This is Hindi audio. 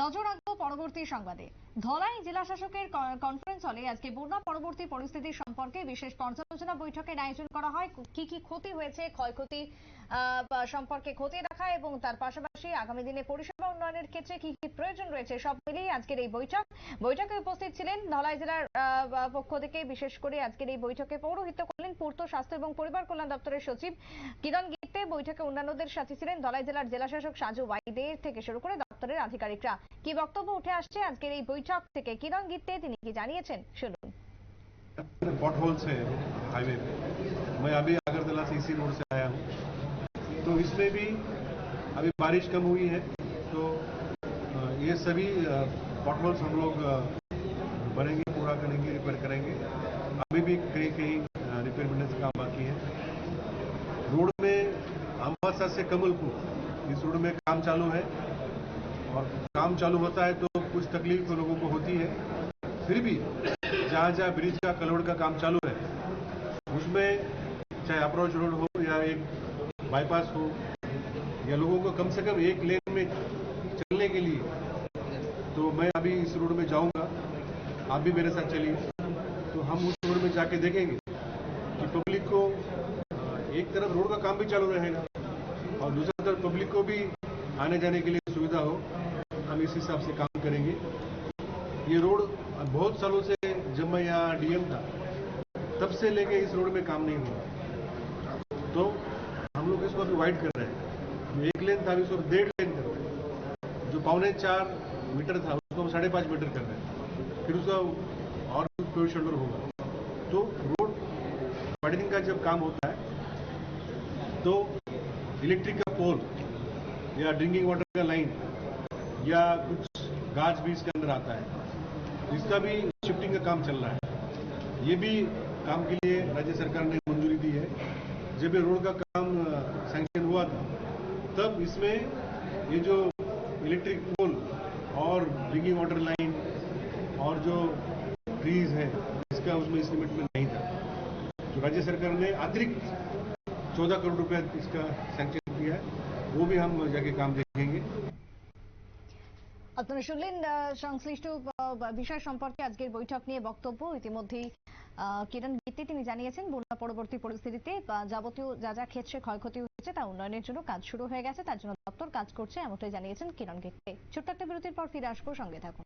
নজর রাখব পরবর্তী সংবাদে। ধলাই জেলা শাসকের কনফারেন্স হলে আজকে বন্যা পরবর্তী পরিস্থিতি সম্পর্কে বিশেষ পর্যালোচনা বৈঠকের আয়োজন করা হয়। কি কি ক্ষতি হয়েছে, ক্ষয়ক্ষতি সম্পর্কে খতিয়ে দেখা এবং তার পাশাপাশি আগামী দিনে পরিষেবা উন্নয়নের ক্ষেত্রে কি কি প্রয়োজন রয়েছে, সব মিলিয়ে আজকের এই বৈঠক। বৈঠকে উপস্থিত ছিলেন ধলাই জেলার পক্ষ থেকে বিশেষ করে আজকের এই বৈঠকে পৌরোহিত্য করলেন পূর্ত স্বাস্থ্য এবং পরিবার কল্যাণ দপ্তরের সচিব কিরণ গিত্তে। বৈঠকে অন্যান্যদের সাথে ছিলেন ধলাই জেলার জেলাশাসক সাজু ওয়াইদের থেকে শুরু করে দপ্তরের আধিকারিকরা কি বক্তব্য উঠে আসছে আজকের এই বৈঠক থেকে কিরণ গিত্তে তিনি কি জানিয়েছেন শুনুন पॉट होल्स है हाईवे पे मैं अभी अगरतला से इसी रोड से आया हूँ तो इसमें भी अभी बारिश कम हुई है तो अ, ये सभी पॉट होल्स हम लोग अ, भरेंगे पूरा करेंगे रिपेयर करेंगे अभी भी कहीं कहीं रिपेयर मेंटेनेंस काम बाकी है रोड में अमृतसर से कमलपुर इस रोड में काम चालू है और काम चालू होता है तो कुछ तकलीफ़ तो लोगों को होती है। फिर भी जहाँ जहाँ ब्रिज का कलोड़ का काम चालू है, उसमें चाहे अप्रोच रोड हो या एक बाईपास हो, या लोगों को कम से कम एक लेन में चलने के लिए तो मैं अभी इस रोड में जाऊँगा। आप भी मेरे साथ चलिए। तो हम उस रोड में जाके देखेंगे कि पब्लिक को एक तरफ़ रोड का काम भी चालू रहेगा और दूसरी तरफ़ पब्लिक को भी आने जाने के लिए सुविधा हो। इस हिसाब से काम करेंगे। ये रोड बहुत सालों से जब मैं यहाँ डीएम था, तब से लेके इस रोड में काम नहीं हुआ। तो हम लोग इसको अभी वाइड कर रहे हैं। एक लेन था, अभी इसको डेढ़ लेन कर। रहे जो पौने चार मीटर था, उसको हम साढ़े पाँच मीटर कर रहे हैं। फिर उसका और कोई शोल्डर होगा। तो रोड वाइडनिंग का जब काम होता है तो इलेक्ट्रिक का पोल या ड्रिंकिंग वाटर का लाइन या कुछ गाज भी इसके अंदर आता है इसका भी शिफ्टिंग का काम चल रहा है। ये भी काम के लिए राज्य सरकार ने मंजूरी दी है। जब ये रोड का काम सैंक्शन हुआ था, तब इसमें ये जो इलेक्ट्रिक पोल और ड्रिंकिंग वाटर लाइन और जो ट्रीज है, इसका उसमें इस लिमिट में नहीं था। तो राज्य सरकार ने अतिरिक्त चौदह करोड़ रुपया इसका सैंक्शन किया है। वो भी हम जाके काम देखेंगे। আপনারা শুনলেন সংশ্লিষ্ট বিষয় সম্পর্কে আজকের বৈঠক নিয়ে বক্তব্য। ইতিমধ্যেই কিরণ গীতি তিনি জানিয়েছেন, বন্যা পরবর্তী পরিস্থিতিতে যাবতীয় যা যা ক্ষেত্রে ক্ষয়ক্ষতি হয়েছে তা উন্নয়নের জন্য কাজ শুরু হয়ে গেছে, তার জন্য দপ্তর কাজ করছে, এমনটাই জানিয়েছেন কিরণ গীতি ছোট্ট একটা বিরতির পর ফিরে আসব, সঙ্গে থাকুন।